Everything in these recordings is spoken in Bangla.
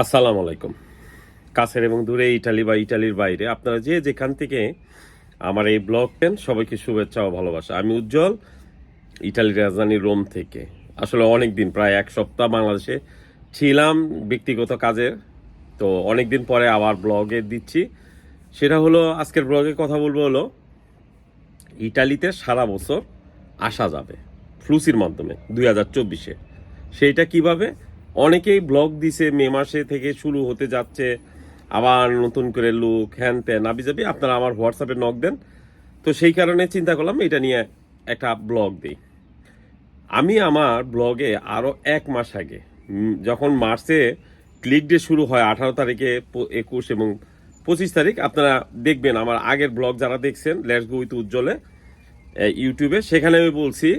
আসসালামু আলাইকুম। কাছের এবং দূরে ইটালি বা ইটালির বাইরে আপনারা যে যেখান থেকে আমার এই ব্লগ পেন সবাইকে শুভেচ্ছা ও ভালোবাসা। আমি উজ্জ্বল, ইটালির রাজধানী রোম থেকে। আসলে অনেক দিন প্রায় এক সপ্তাহ বাংলাদেশে ছিলাম ব্যক্তিগত কাজের। তো অনেক দিন পরে আবার ব্লগে দিচ্ছি। সেটা হলো, আজকের ব্লগে কথা বলব হলো, ইটালিতে সারা বছর আসা যাবে, ফ্লুসির মাধ্যমে, দুই হাজার চব্বিশে। সেইটা কীভাবে? অনেকেই ব্লগ দিছে, মে মাসে থেকে শুরু হতে যাচ্ছে। আবার নতুন করে লুক হ্যান ত্যান আবি যাবি আপনারা আমার হোয়াটসঅ্যাপে নক দেন। তো সেই কারণে চিন্তা করলাম, এটা নিয়ে একটা ব্লগ দিই। আমি আমার ব্লগে আরও এক মাস আগে যখন মার্চে ক্লিক ডে শুরু হয়, আঠারো তারিখে একুশ এবং পঁচিশ তারিখ, আপনারা দেখবেন আমার আগের ব্লগ যারা দেখছেন লেটস গো উইথ উজ্জ্বলে ইউটিউবে, সেখানে আমি বলছি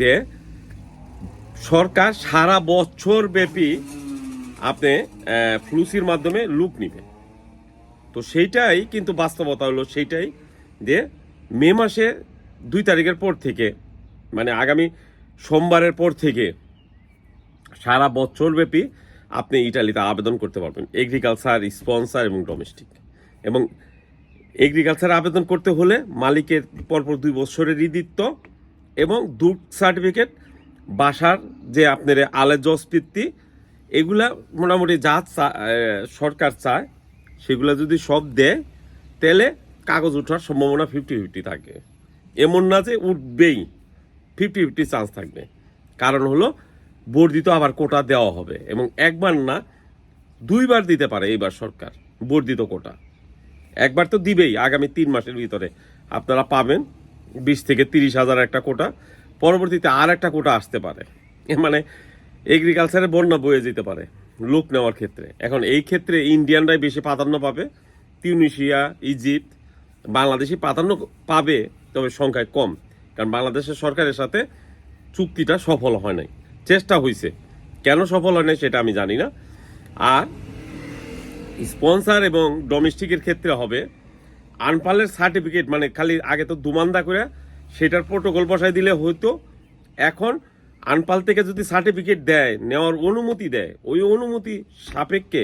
যে সরকার সারা বছর ব্যাপী আপনি ফ্লুসির মাধ্যমে লুক নিবে। তো সেইটাই কিন্তু বাস্তবতা হলো সেইটাই যে মে মাসে দুই তারিখের পর থেকে মানে আগামী সোমবারের পর থেকে সারা বছর ব্যাপী আপনি ইটালিতে আবেদন করতে পারবেন। এগ্রিকালচার স্পন্সার এবং ডোমেস্টিক এবং এগ্রিকালচার আবেদন করতে হলে মালিকের পরপর দুই বছরের ঋদিত্ব এবং দু সার্টিফিকেট বাসার যে আপনার জসপিত্তি এগুলা মোটামুটি যা সরকার চায়, সেগুলা যদি সব দেয়, তাহলে কাগজ ওঠার সম্ভাবনা ফিফটি ফিফটি থাকে। এমন না যে উঠবেই ফিফটি ফিফটি চান্স থাকবে। কারণ হলো, বর্ধিত আবার কোটা দেওয়া হবে, এবং একবার না, দুইবার দিতে পারে এইবার সরকার, বর্ধিত কোটা। একবার তো দিবেই, আগামী তিন মাসের ভিতরে। আপনারা পাবেন বিশ থেকে তিরিশ হাজার একটা কোটা পরবর্তীতে আর একটা কোটা আসতে পারে। মানে এগ্রিকালচারে বন্যা বয়ে যেতে পারে, লোক নেওয়ার ক্ষেত্রে। এখন এই ক্ষেত্রে ইন্ডিয়ানরাই বেশি প্রাধান্য পাবে, তিউনিশিয়া ইজিপ্ট বাংলাদেশি প্রাধান্য পাবে, তবে সংখ্যায় কম। কারণ বাংলাদেশের সরকারের সাথে চুক্তিটা সফল হয় নাই। চেষ্টা হয়েছে কেন সফল হয় নাই সেটা আমি জানি না। আর স্পন্সার এবং ডোমেস্টিকের ক্ষেত্রে হবে আনপালের সার্টিফিকেট মানে খালি আগে তো দুমান্দা করে সেটার প্রোটোকল বসায় দিলে হয়তো এখন আনপাল থেকে যদি সার্টিফিকেট দেয়, নেওয়ার অনুমতি দেয়, ওই অনুমতি সাপেক্ষে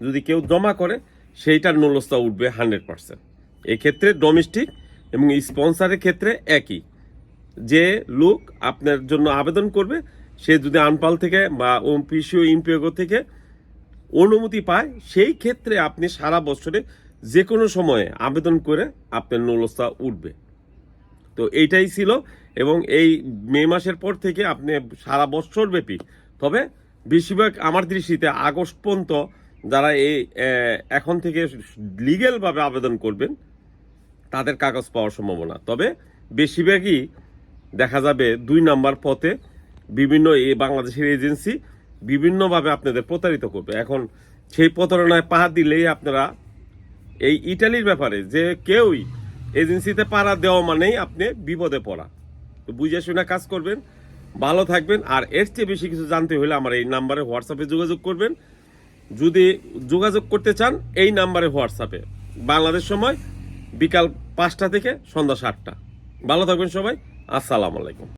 যদি কেউ জমা করে, সেইটার নলস্তা উঠবে হান্ড্রেড পার্সেন্ট এক্ষেত্রে ডোমেস্টিক এবং স্পন্সারের ক্ষেত্রে একই। যে লোক আপনার জন্য আবেদন করবে, সে যদি আনপাল থেকে বা পিসিও ইম্পিওগো থেকে অনুমতি পায়, সেই ক্ষেত্রে আপনি সারা বছরে যে কোনো সময়ে আবেদন করে আপনার নলস্তা উঠবে। তো এইটাই ছিল এবং এই মে মাসের পর থেকে আপনি সারা বছর ব্যাপী। তবে বেশিরভাগ আমার দৃষ্টিতে আগস্ট পর্যন্ত যারা এই এখন থেকে লিগেলভাবে আবেদন করবেন, তাদের কাগজ পাওয়ার সম্ভাবনা। তবে বেশিরভাগই দেখা যাবে দুই নাম্বার পথে বিভিন্ন এই বাংলাদেশের এজেন্সি বিভিন্নভাবে আপনাদের প্রতারিত করবে। এখন সেই প্রতারণায় পা দিলেই আপনারা এই ইটালির ব্যাপারে যে কেউই এজেন্সিতে পাড়া দেওয়া মানেই আপনি বিপদে পড়া। তো বুঝে শুনে কাজ করবেন, ভালো থাকবেন, আর এর চেয়ে বেশি কিছু জানতে হলে আমার এই নাম্বারে হোয়াটসঅ্যাপে যোগাযোগ করবেন। যদি যোগাযোগ করতে চান, এই নাম্বারে হোয়াটসঅ্যাপে বাংলাদেশ সময়, বিকাল পাঁচটা থেকে সন্ধ্যা সাতটা। ভালো থাকবেন সবাই, আসসালামু আলাইকুম।